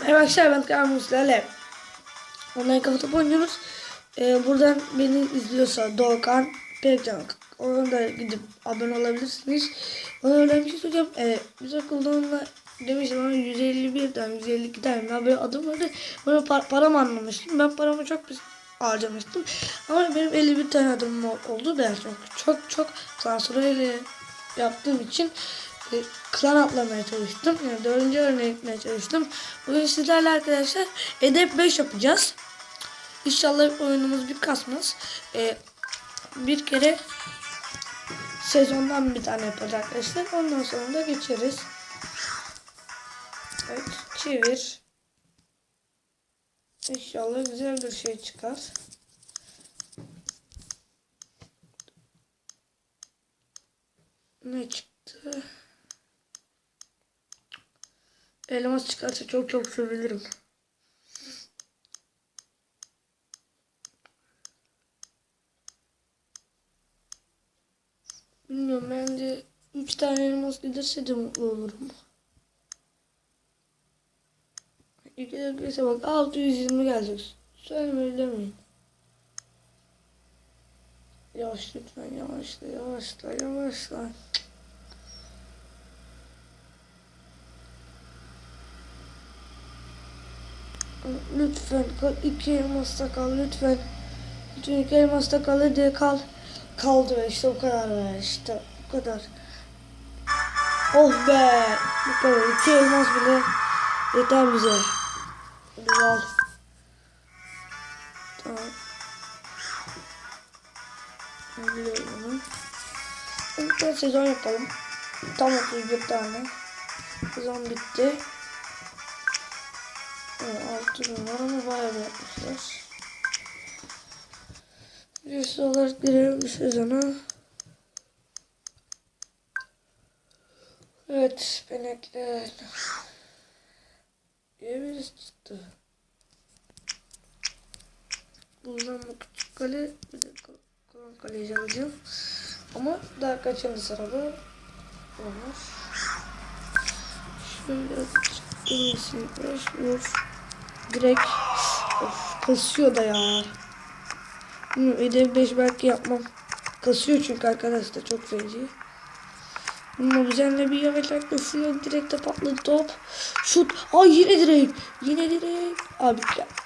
Merhaba arkadaşlar ben sizlerle. Online kafa topu oynuyoruz. Ee, buradan beni izliyorsa Doğukan Pekcan. Ona da gidip abone olabilirsiniz. Ona öyle bir şey söyleyeceğim. Ee, biz okulda demiştim ama 151 tane 152 tane daha böyle adım vardı. Bana par param anlamıştım. Ben paramı çok pis harcamıştım. Ama benim 51 tane adım oldu da çok çok çok sansürüyle yaptığım için klan atlamaya çalıştım. Yani dördüncü örneğe gitmeye çalıştım. Bugün sizlerle arkadaşlar edep 5 yapacağız. İnşallah oyunumuz bir kasmaz. E, bir kere sezondan bir tane yapacağız arkadaşlar. Ondan sonra da geçeriz. Evet çevir. İnşallah güzel bir şey çıkar. Ne çıktı? Elmas çıkarsa çok çok sevinirim. Bilmiyorum bence 3 tane elmas gelirse de mutlu olurum. İki dakikaysa bak 620 gelecek. Söylemeyi demeyin. Yavaş lütfen yavaşla yavaşla yavaşla. Lütfen iki elmasta kal lütfen. Lütfen iki elmasta kal hadi kal. Kaldı işte o kadar be işte bu kadar. Oh be bu kadar iki elmas bile yeter bize. Al. Tamam. Biliyorum. Bir sezon yapalım. Tam 31 tane. Sezon bitti. Altı numara ama bayağı bir yapmışlar. Birisi olarak girelim bir sezona. Evet, benekler. İyi birisi çıktı. Buradan bu küçük kale, bir de kalan kaleyi alacağım. Ama daha kaçıncı sırada olmuş. Şöyle iyisi vur. Direkt of kasıyor da ya. Ödev 5 belki yapmam. Kasıyor çünkü arkadaşlar çok feci. Bilmiyorum üzerine bir yavaşlık kasıyor. Direkt de patladı top. Şut. Ay yine direkt. Yine direkt. Abi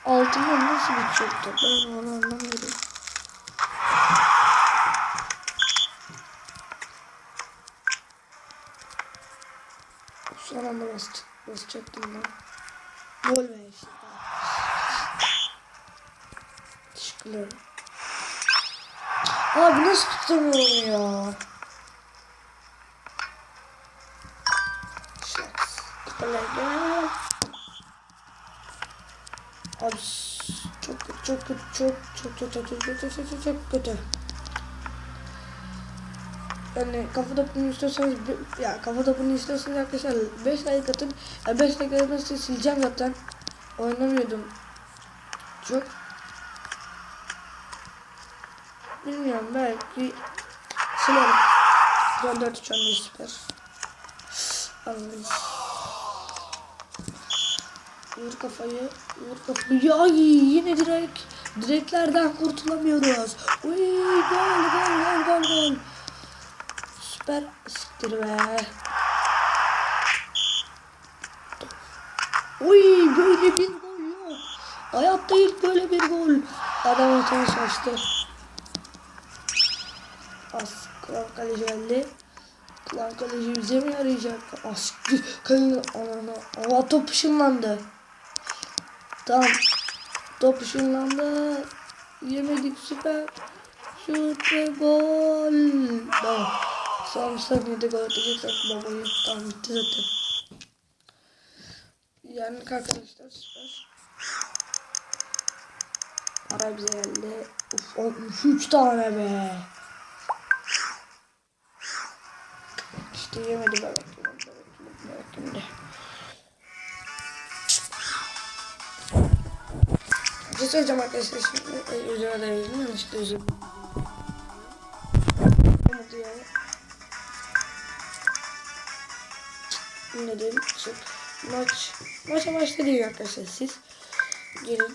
altından nasıl geçiyor top? Ben onu anlamıyorum. Son anda bastı. Basacaktım ben. Gol be Teşekkürler. Abi nasıl tutamıyorum ya? Gel. Abi çok çok çok çok çok çok çok çok çok çok çok kötü. Yani kafa topunu istiyorsanız ya kafa topunu istiyorsanız arkadaşlar 5 like atın. Ya 5 like atın sileceğim zaten. Oynamıyordum. Çok Bilmiyorum belki silerim. Son 4 3 11 süper. Anladım. Vur kafayı, vur kafayı. Ya yine direkt direklerden kurtulamıyoruz. Uy gol gol gol gol gol. Süper siktir be. Uy böyle bir gol yok. Hayatta ilk böyle bir gol. Adam atan şaştı. As klan kaleci geldi. Klan kaleci bize mi yarayacak? As kalın anana. Aa top ışınlandı. Tamam. Top ışınlandı. Yemedik süper. Şut ve gol. Tamam. Son saniyede gol atacaksak babayı tamam bitti zaten. Yani arkadaşlar süper. Para bize geldi. Uf 63 tane be. İşte yemedim ben. Bir şey söyleyeceğim arkadaşlar şimdi. Ay, Özür dilerim. Yanlışlıkla özür dilerim. Ne diyeyim? Çık. maç maça başladı arkadaşlar siz. Gelin.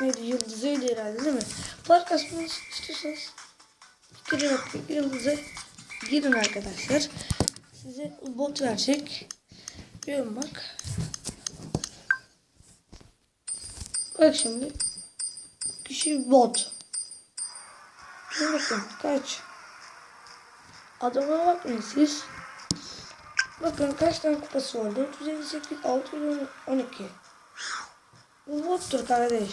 Neydi yıldızıydı herhalde değil mi? Park kasmanı istiyorsanız girin yıldıza girin arkadaşlar. Size bot verecek. Görün bak. Bak şimdi. Kişi bot. Bakın kaç. Adama bakmayın siz. Bakın kaç tane kupası var. 458, 612. Bu bottur kardeş.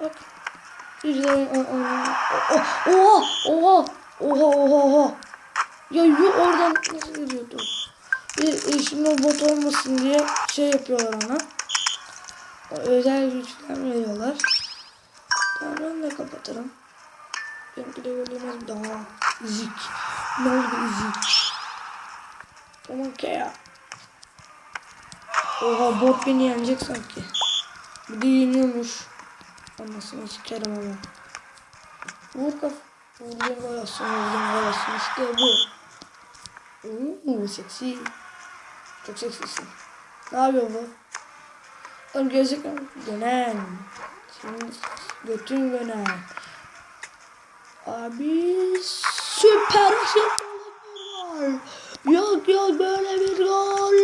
Bak. Oha! Oha! Oha! Oha! Ya yu oradan nasıl giriyordu? Bir, e, şimdi o bot olmasın diye şey yapıyorlar ona. O özel güçler veriyorlar. Tamam ben de kapatırım. Benimki de görülmez daha zik. Ne oldu zik? Tamam ki ya. Oha bot beni yenecek sanki. Bir de yeniyormuş. Anasını sikerim ama. Vur kaf. Vurdum olsun, vurdum olsun. İşte bu. Uuu seksi. Çok seksisin. Ne yapıyor bu? Oğlum gözükmüyor mu? Dönen. Şimdi götün dönen. Abi süper aşırtmalık bir gol. Yok yok böyle bir gol.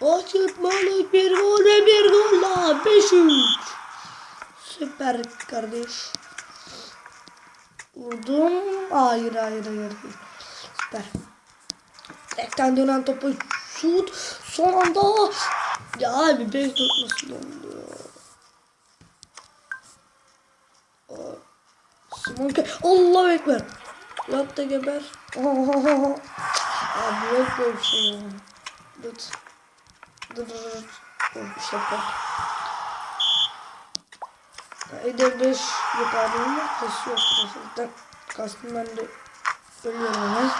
Aşırtmalık bir gol bir gol daha. 5-3. Süper kardeş. Vurdum. Hayır hayır hayır. Süper. Direkten dönen topu şut. Son anda. Ya abi 5 4 nasıl oldu ya? Simon Allah ekber. Yap da geber. Ohohoho. Abi yok böyle bir şey ya. Dur dur dur. Oh, işte bak. Eder 5 yapardım ama kasıyor arkadaşlar. Kastım ben de ölüyorum hemen.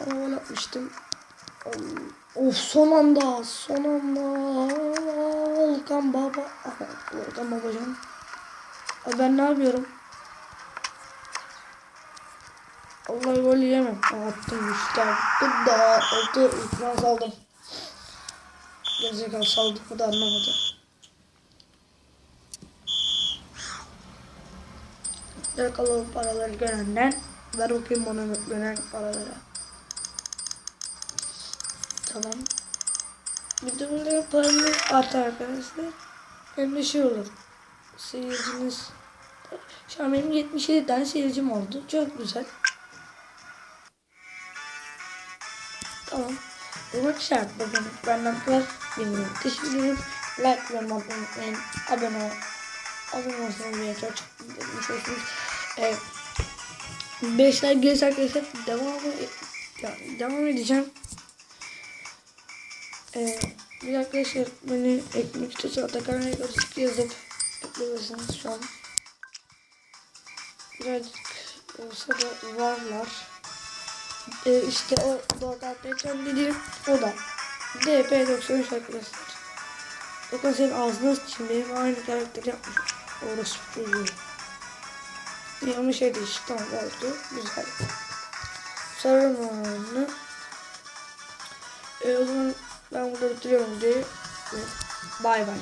Ama gol atmıştım. Of son anda son anda. Volkan baba. Volkan babacan Abi ben ne yapıyorum? Allah gol yiyemem. Attım işte Dur da. Altı ikna saldım. Gerizekalı saldım o da anlamadı Direkt alalım paraları görenden Ver bakayım bana gören paraları Tamam. Böyle paranız artar arkadaşlar. Hem de şey olur. Seyirciniz. Şu an benim 77 tane seyircim oldu. Çok güzel. Tamam. Bulmak şart. Bakın benden kadar bilmiyorum. Teşekkür ederim. Like ve abone unutmayın. Abone ol. Abone olsanız çok çok demiş olsunuz. 5 like gelirse arkadaşlar devamı yani devam edeceğim. Ee, bir arkadaşlar beni ekmek istiyorsa Atakan Rekordsik yazıp ekleyebilirsiniz şu an. Birazcık olsa da varlar. Ee, işte o Doğukan Pekcan dediğim o da. DP93 arkadaşlar. Bakın senin ağzına için benim aynı karakteri yapmış. Orası çocuğu. Yanlış değil. Tamam oldu. Güzel. Sarılma onu. Ee, o zaman ben burada bitiriyorum diye. Bay bay.